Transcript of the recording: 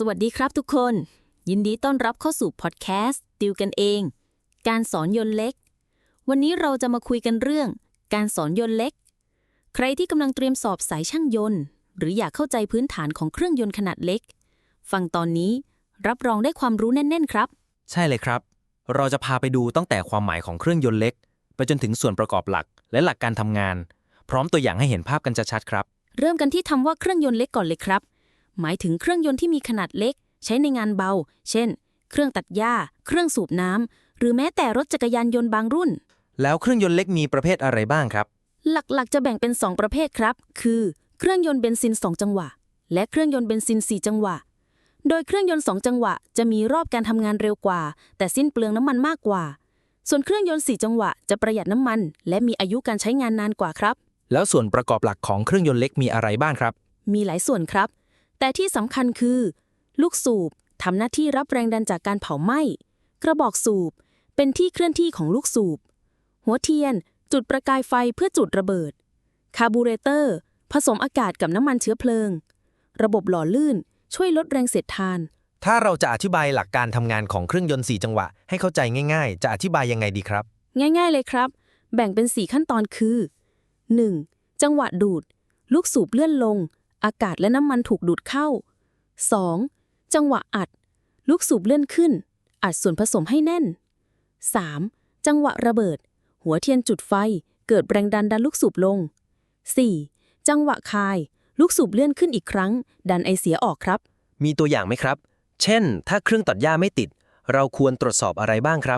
สวัสดีครับทุกคน ยินดีต้อนรับเข้าสู่พอดแคสต์ติวกันเอง การสอนยนต์เล็ก วันนี้เราจะมาคุยกันเรื่อง การสอนยนต์เล็ก ใครที่กำลังเตรียมสอบสายช่างยนต์ หรืออยากเข้าใจพื้นฐานของเครื่องยนต์ขนาดเล็ก ฟังตอนนี้รับรองได้ความรู้แน่นๆครับ ใช่เลยครับ เราจะพาไปดูตั้งแต่ความหมายของเครื่องยนต์เล็ก ไปจนถึงส่วนประกอบหลักและหลักการทำงาน พร้อมตัวอย่างให้เห็นภาพกันชัดๆครับ เริ่มกันที่คำว่าเครื่องยนต์เล็กก่อนเลยครับ หมายถึงเครื่องยนต์ที่มีขนาดเล็ก ใช้ในงานเบา เช่น เครื่องตัดหญ้า เครื่องสูบน้ำ หรือแม้แต่รถจักรยานยนต์บางรุ่น แล้วเครื่องยนต์เล็กมีประเภทอะไรบ้างครับ หลักๆ จะแบ่งเป็น 2 ประเภทครับ คือ เครื่องยนต์เบนซิน 2 จังหวะ และเครื่องยนต์เบนซิน 4 จังหวะ โดยเครื่องยนต์ 2 จังหวะ จะมีรอบการทำงานเร็วกว่า แต่สิ้นเปลืองน้ำมันมากกว่า ส่วนเครื่องยนต์ 4 จังหวะ จะประหยัดน้ำมัน และมีอายุการใช้งานนานกว่าครับ แล้วส่วนประกอบหลักของเครื่องยนต์เล็กมีอะไรบ้างครับ มีหลายส่วนครับ แต่ที่สำคัญคือ ลูกสูบทำหน้าที่รับแรงดันจากการเผาไหม้ กระบอกสูบเป็นที่เคลื่อนที่ของลูกสูบ หัวเทียนจุดประกายไฟเพื่อจุดระเบิด คาร์บูเรเตอร์ ผสมอากาศกับน้ำมันเชื้อเพลิง ระบบหล่อลื่นช่วยลดแรงเสียดทาน ถ้าเราจะอธิบายหลักการทำงานของเครื่องยนต์ 4 จังหวะ ให้เข้าใจง่ายๆ จะอธิบายยังไงดีครับ ง่ายๆเลยครับ แบ่งเป็น 4 ขั้นตอนคือ 1. จังหวะดูด ลูกสูบเลื่อนลง อากาศและน้ำมันถูกดูดเข้า 2. จังหวะอัด ลูกสูบเลื่อนขึ้น อัดส่วนผสมให้แน่น 3. จังหวะระเบิด หัวเทียนจุดไฟ เกิดแรงดันดันลูกสูบลง 4. จังหวะคาย ลูกสูบเลื่อนขึ้นอีกครั้ง ดันไอเสียออกครับ มีตัวอย่างไหมครับ เช่น ถ้าเครื่องตัดหญ้าไม่ติด เราควรตรวจสอบอะไรบ้างครับ